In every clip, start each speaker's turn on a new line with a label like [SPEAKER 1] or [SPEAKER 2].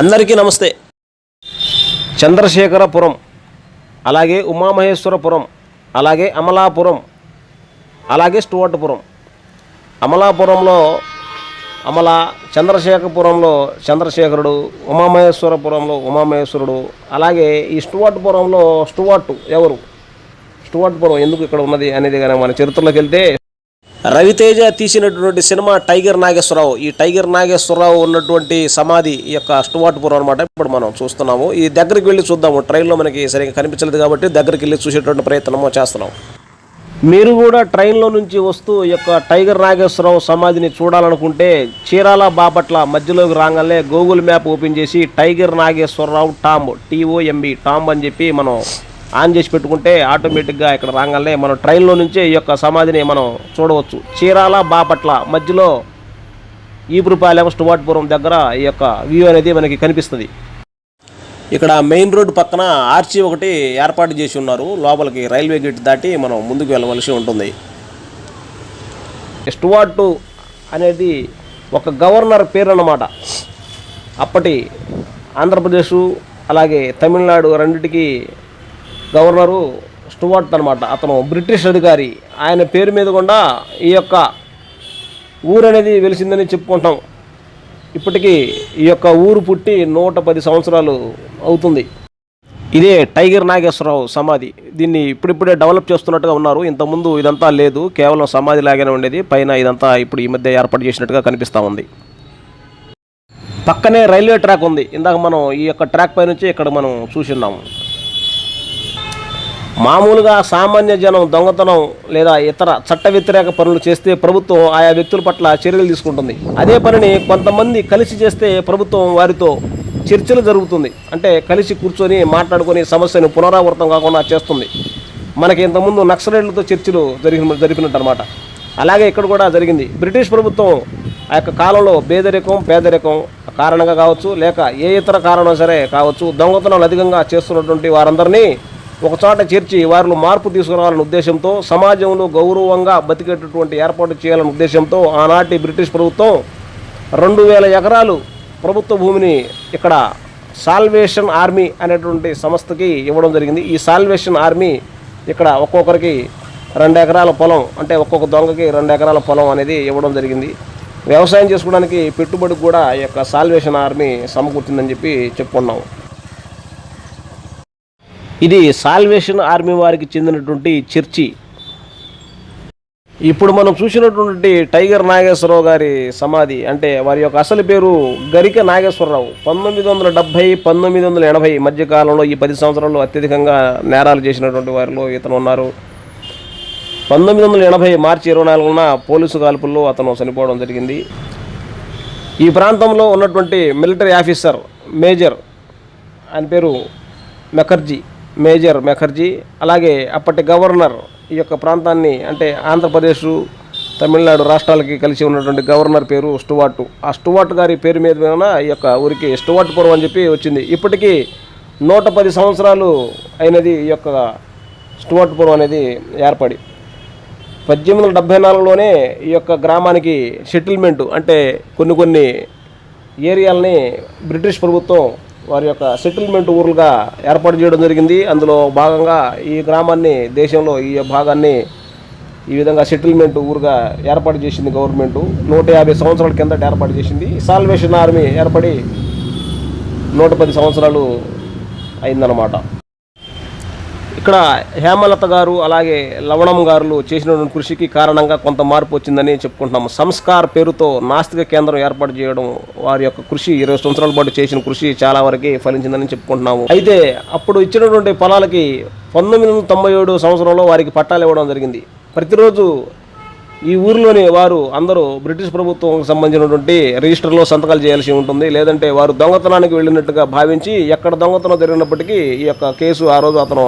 [SPEAKER 1] అందరికీ నమస్తే. చంద్రశేఖరపురం అలాగే ఉమామహేశ్వరపురం అలాగే అమలాపురం అలాగే స్టువర్ట్పురం. అమలాపురంలో అమల చంద్రశేఖరపురంలో చంద్రశేఖరుడు ఉమామహేశ్వరపురంలో ఉమామహేశ్వరుడు అలాగే ఈ స్టువర్ట్పురంలో స్టువర్ట్ ఎవరు? స్టువర్ట్పురం ఎందుకు ఇక్కడ ఉన్నది అనేది కానీ మన చరిత్రలోకి వెళ్తే రవితేజ తీసినటువంటి సినిమా టైగర్ నాగేశ్వరరావు. ఈ టైగర్ నాగేశ్వరరావు ఉన్నటువంటి సమాధి ఈ యొక్క అష్టవాటుపురం అనమాట ఇప్పుడు మనం చూస్తున్నాము. ఈ దగ్గరికి వెళ్ళి చూద్దాము. ట్రైన్లో మనకి సరిగ్గా కనిపించలేదు కాబట్టి దగ్గరికి వెళ్ళి చూసేటువంటి ప్రయత్నము చేస్తున్నాం. మీరు కూడా ట్రైన్లో నుంచి వస్తూ ఈ యొక్క టైగర్ నాగేశ్వరరావు సమాధిని చూడాలనుకుంటే చీరాల బాపట్ల మధ్యలోకి రాగానే గూగుల్ మ్యాప్ ఓపెన్ చేసి Tiger Nageswara Rao tomb T O M B tomb అని చెప్పి మనం ఆన్ చేసి పెట్టుకుంటే ఆటోమేటిక్గా ఇక్కడ రాగానే మనం ట్రైన్లో నుంచే ఈ యొక్క సమాధిని మనం చూడవచ్చు. చీరాల బాపట్ల మధ్యలో ఈపురుపాలెం స్టువాట్పురం దగ్గర ఈ యొక్క వ్యూ అనేది మనకి కనిపిస్తుంది. ఇక్కడ మెయిన్ రోడ్ పక్కన ఆర్చి ఒకటి ఏర్పాటు చేసి ఉన్నారు. లోపలికి రైల్వే గేట్ దాటి మనం ముందుకు వెళ్ళవలసి ఉంటుంది. స్టువార్టు అనేది ఒక గవర్నర్ పేరు అన్నమాట అప్పటి ఆంధ్రప్రదేశ్ అలాగే తమిళనాడు రెండింటికి గవర్నరు స్టువార్ట్ అనమాట అతను బ్రిటిష్ అధికారి. ఆయన పేరు మీద కూడా ఈ యొక్క ఊరు అనేది వెలిసిందని చెప్పుకుంటాం. ఇప్పటికీ ఈ యొక్క ఊరు పుట్టి నూట పది సంవత్సరాలు అవుతుంది. ఇదే టైగర్ నాగేశ్వరరావు సమాధి. దీన్ని ఇప్పుడిప్పుడే డెవలప్ చేస్తున్నట్టుగా ఉన్నారు. ఇంతకుముందు ఇదంతా లేదు. కేవలం సమాధి లాగానే ఉండేది. పైన ఇదంతా ఇప్పుడు ఈ మధ్య ఏర్పాటు చేసినట్టుగా కనిపిస్తూ ఉంది. పక్కనే రైల్వే ట్రాక్ ఉంది. ఇందాక మనం ఈ యొక్క ట్రాక్ పై నుంచి ఇక్కడ మనం చూసి ఉన్నాము మామూలుగా సామాన్య జనం దొంగతనం లేదా ఇతర చట్ట వ్యతిరేక పనులు చేస్తే ప్రభుత్వం ఆయా వ్యక్తుల పట్ల చర్యలు తీసుకుంటుంది. అదే పనిని కొంతమంది కలిసి చేస్తే ప్రభుత్వం వారితో చర్చలు జరుగుతుంది. అంటే కలిసి కూర్చొని మాట్లాడుకొని సమస్యను పునరావృతం కాకుండా చేస్తుంది. మనకి ఇంతకుముందు నక్సలైట్లతో చర్చలు జరిగిన జరిపినట్టు అనమాట అలాగే ఇక్కడ కూడా జరిగింది. బ్రిటిష్ ప్రభుత్వం ఆ యొక్క కాలంలో పేదరికం పేదరికం కారణంగా కావచ్చు లేక ఏ ఇతర కారణం సరే కావచ్చు దొంగతనాలు అధికంగా చేస్తున్నటువంటి వారందరినీ ఒకచోట చేర్చి వారిలో మార్పు తీసుకురావాలనే ఉద్దేశంతో సమాజంలో గౌరవంగా బతికేటటువంటి ఏర్పాటు చేయాలనే ఉద్దేశంతో ఆనాటి బ్రిటిష్ ప్రభుత్వం రెండు వేల ఎకరాలు ప్రభుత్వ భూమిని ఇక్కడ సాల్వేషన్ ఆర్మీ అనేటువంటి సంస్థకి ఇవ్వడం జరిగింది. ఈ సాల్వేషన్ ఆర్మీ ఇక్కడ ఒక్కొక్కరికి రెండు ఎకరాల పొలం అంటే ఒక్కొక్క దొంగకి రెండు ఎకరాల పొలం అనేది ఇవ్వడం జరిగింది. వ్యవసాయం చేసుకోవడానికి పెట్టుబడికి కూడా ఈ యొక్క సాల్వేషన్ ఆర్మీ సమకూర్చిందని చెప్పి చెప్పుకున్నాం. ఇది సాల్వేషన్ ఆర్మీ వారికి చెందినటువంటి చర్చి. ఇప్పుడు మనం చూసినటువంటి టైగర్ నాగేశ్వరరావు గారి సమాధి అంటే వారి యొక్క అసలు పేరు గరిక నాగేశ్వరరావు. పంతొమ్మిది వందల డెబ్భై పంతొమ్మిది వందల ఎనభై మధ్యకాలంలో ఈ పది సంవత్సరాల్లో అత్యధికంగా నేరాలు చేసినటువంటి వారిలో ఇతను ఉన్నారు. పంతొమ్మిది వందల ఎనభై మార్చి ఇరవై నాలుగున పోలీసు కాల్పుల్లో అతను చనిపోవడం జరిగింది. ఈ ప్రాంతంలో ఉన్నటువంటి మిలిటరీ ఆఫీసర్ మేజర్ ఆయన పేరు మెఖర్జీ మేజర్ మెఖర్జీ అలాగే అప్పటి గవర్నర్ ఈ యొక్క ప్రాంతాన్ని అంటే ఆంధ్రప్రదేశ్ తమిళనాడు రాష్ట్రాలకి కలిసి ఉన్నటువంటి గవర్నర్ పేరు స్టువార్టు. ఆ స్టువార్ట్ గారి పేరు మీద ఈ యొక్క ఊరికి స్టువార్ట్పురం అని చెప్పి వచ్చింది. ఇప్పటికీ నూట పది సంవత్సరాలు అయినది ఈ యొక్క స్టువార్ట్పురం అనేది ఏర్పడి. పద్దెనిమిది వందల డెబ్భై నాలుగులోనే ఈ యొక్క గ్రామానికి సెటిల్మెంటు అంటే కొన్ని కొన్ని ఏరియాలని బ్రిటిష్ ప్రభుత్వం వారి యొక్క సెటిల్మెంట్ ఊర్లుగా ఏర్పాటు చేయడం జరిగింది. అందులో భాగంగా ఈ గ్రామాన్ని దేశంలో ఈ భాగాన్ని ఈ విధంగా సెటిల్మెంట్ ఊరుగా ఏర్పాటు చేసింది గవర్నమెంట్ నూట యాభై సంవత్సరాల కిందట ఏర్పాటు చేసింది. సాల్వేషన్ ఆర్మీ ఏర్పడి నూట పది సంవత్సరాలు అయిందన్నమాట. ఇక్కడ హేమలత గారు అలాగే లవణం గారు చేసినటువంటి కృషికి కారణంగా కొంత మార్పు వచ్చిందని చెప్పుకుంటున్నాము. సంస్కార్ పేరుతో నాస్తిక కేంద్రం ఏర్పాటు చేయడం వారి యొక్క కృషి ఇరవై సంవత్సరాల పాటు చేసిన కృషి చాలా వరకు ఫలించిందని చెప్పుకుంటున్నాము. అయితే అప్పుడు ఇచ్చినటువంటి పొలాలకి పంతొమ్మిది వందల తొంభై ఏడు సంవత్సరంలో వారికి పట్టాలు ఇవ్వడం జరిగింది. ప్రతిరోజు ఈ ఊరిలోని వారు అందరూ బ్రిటిష్ ప్రభుత్వం సంబంధించినటువంటి రిజిస్టర్లో సంతకాలు చేయాల్సి ఉంటుంది. లేదంటే వారు దొంగతనానికి వెళ్ళినట్టుగా భావించి ఎక్కడ దొంగతనం జరిగినప్పటికీ ఈ యొక్క కేసు ఆ రోజు అతను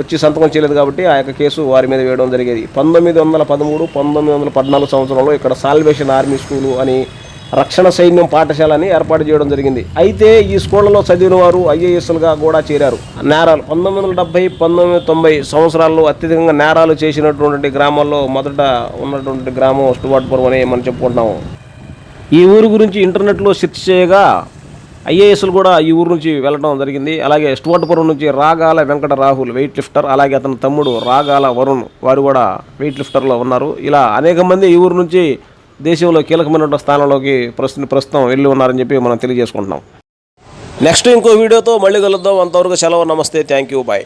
[SPEAKER 1] వచ్చి సంతకం చేయలేదు కాబట్టి ఆ యొక్క కేసు వారి మీద వేయడం జరిగేది. పంతొమ్మిది వందల పదమూడు పంతొమ్మిది వందల పద్నాలుగు సంవత్సరంలో ఇక్కడ సాల్వేషన్ ఆర్మీ స్కూలు అని రక్షణ సైన్యం పాఠశాలని ఏర్పాటు చేయడం జరిగింది. అయితే ఈ స్కూళ్ళలో చదివిన వారు ఐఏఎస్లుగా కూడా చేరారు. నేరాలు పంతొమ్మిది వందల డెబ్బై పంతొమ్మిది వందల తొంభై సంవత్సరాల్లో అత్యధికంగా నేరాలు చేసినటువంటి గ్రామాల్లో మొదట ఉన్నటువంటి గ్రామం స్టువార్ట్పురం అని మనం చెప్పుకుంటున్నాము. ఈ ఊరు గురించి ఇంటర్నెట్లో సెర్చ్ చేయగా ఐఏఎస్లు కూడా ఈ ఊరు నుంచి వెళ్ళడం జరిగింది. అలాగే స్టువర్ట్పురం నుంచి రాగాల వెంకట రాహుల్ వెయిట్ లిఫ్టర్ అలాగే అతని తమ్ముడు రాగాల వరుణ్ వారు కూడా వెయిట్ లిఫ్టర్లో ఉన్నారు. ఇలా అనేక మంది ఈ ఊరు నుంచి దేశంలో కీలకమైనటువంటి స్థానంలోకి ప్రస్తుతం ప్రస్తుతం వెళ్ళి ఉన్నారని చెప్పి మనం తెలియజేసుకుంటున్నాం. నెక్స్ట్ ఇంకో వీడియోతో మళ్ళీ కలుద్దాం. అంతవరకు సెలవు నమస్తే థ్యాంక్ యూ బాయ్